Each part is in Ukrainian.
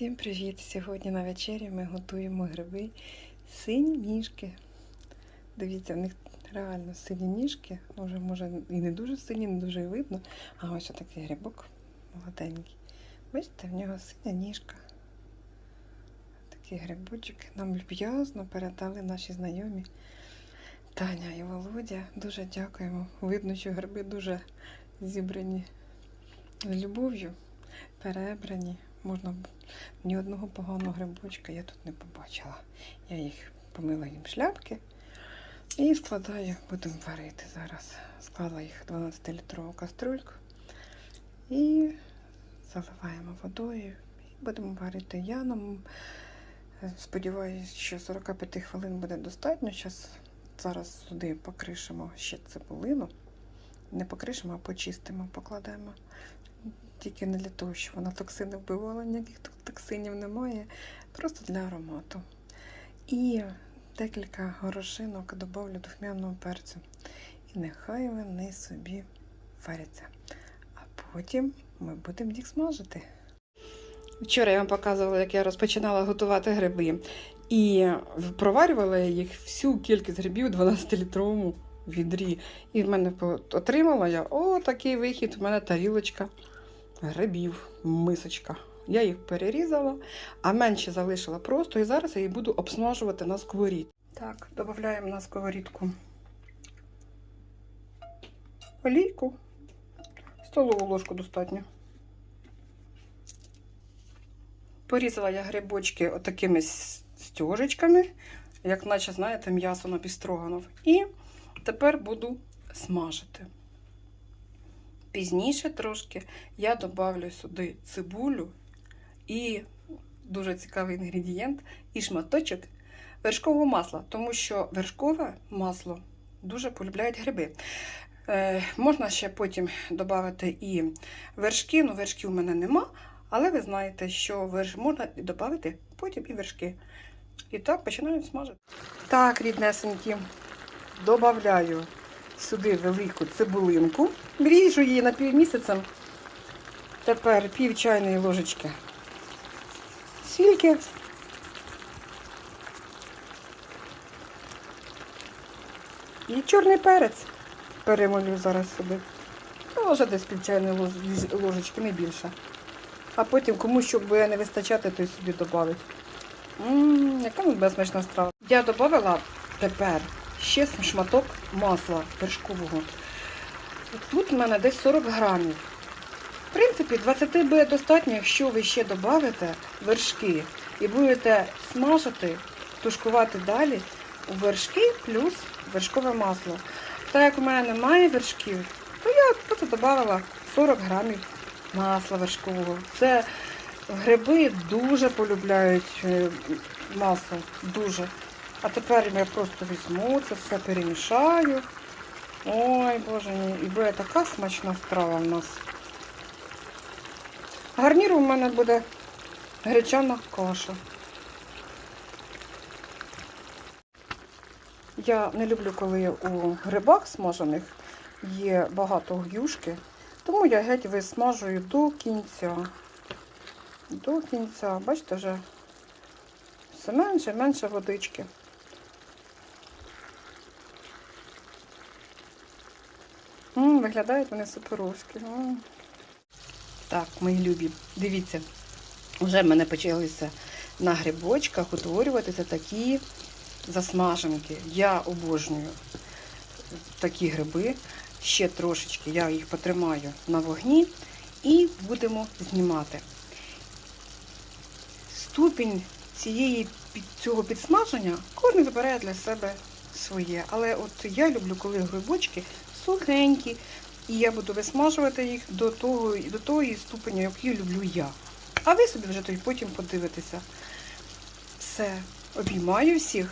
Всім привіт! Сьогодні на вечері ми готуємо гриби сині ніжки. Дивіться, в них реально сині ніжки. Може, може і не дуже сині, не дуже видно. А ось такий грибок молоденький. Бачите, в нього синя ніжка. Такий грибочок нам люб'язно передали наші знайомі Таня і Володя. Дуже дякуємо. Видно, що гриби дуже зібрані з любов'ю, перебрані. Можна ні одного поганого грибочка я тут не побачила. Я їх помила їм шляпки і складаю, будемо варити зараз. Склала їх 12-літрову каструльку і заливаємо водою і будемо варити. Я нам сподіваюся, що 45 хвилин буде достатньо. Зараз сюди покришимо ще цибулину. Не покришимо, а почистимо, покладемо тільки не для того, щоб вона токсини вбивала, ніяких токсинів немає, просто для аромату. І декілька горошинок додавлю духмяного перцю. І нехай вони собі варяться. А потім ми будемо їх смажити. Вчора я вам показувала, як я розпочинала готувати гриби. І проварювала я їх всю кількість грибів у 12-літровому відрі. І в мене отримала я о, такий вихід. У мене тарілочка грибів, мисочка. Я їх перерізала, а менше залишила просто, і зараз я їх буду обсмажувати на сковорідці. Так, додаємо на сковорідку олійку, столову ложку достатньо. Порізала я грибочки отакими стежечками, як наче, знаєте, м'ясо на пістроганов. І тепер буду смажити. Пізніше трошки я добавлю сюди цибулю і дуже цікавий інгредієнт, і шматочок вершкового масла, тому що вершкове масло дуже полюбляють гриби. Е, можна ще потім додати і вершки, ну вершків у мене нема, але ви знаєте, що верш... можна додати потім і вершки. І так починаємо смажити. Так, ріднесенькі, додаю сюди велику цибулинку, ріжу її на півмісяцем. Тепер пів чайної ложечки сільки. І чорний перець перемолю зараз сюди. Ну, Може десь пів чайної ложечки, не більше. А потім комусь, щоб буде не вистачати, той собі додавить. Яка ну, безсмачна страва. Я додала тепер ще шматок масла вершкового. Тут в мене десь 40 грамів. В принципі, 20 буде достатньо, якщо ви ще додавите вершки і будете смажити, тушкувати далі у вершки плюс вершкове масло. Так як у мене немає вершків, то я просто додавала 40 грамів масла вершкового. Це гриби дуже полюбляють е, масло. Дуже. А тепер я просто візьму це все перемішаю. Ой, боже мій, і буде така смачна страва в нас. Гарніром у мене буде гречана каша. Я не люблю, коли у грибах смажених є багато гюшки, тому я геть висмажую до кінця. До кінця. Бачите, вже все менше і менше водички. М, виглядають вони суперовські. М. Так, мої любі, дивіться, вже в мене почалися на грибочках утворюватися такі засмаженки. Я обожнюю такі гриби. Ще трошечки я їх потримаю на вогні і будемо знімати. Ступінь цієї цього підсмаження кожен вибирає для себе своє. Але от я люблю, коли грибочки сухенькі, і я буду висмажувати їх до того, до тої ступені, яку люблю я. А ви собі вже тоді потім подивитеся. Все, обіймаю всіх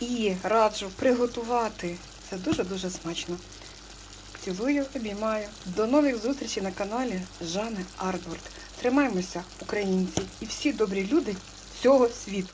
і раджу приготувати. Це дуже-дуже смачно. Цілую, обіймаю. До нових зустрічей на каналі Жани Ардворд. Тримаймося, українці, і всі добрі люди всього світу.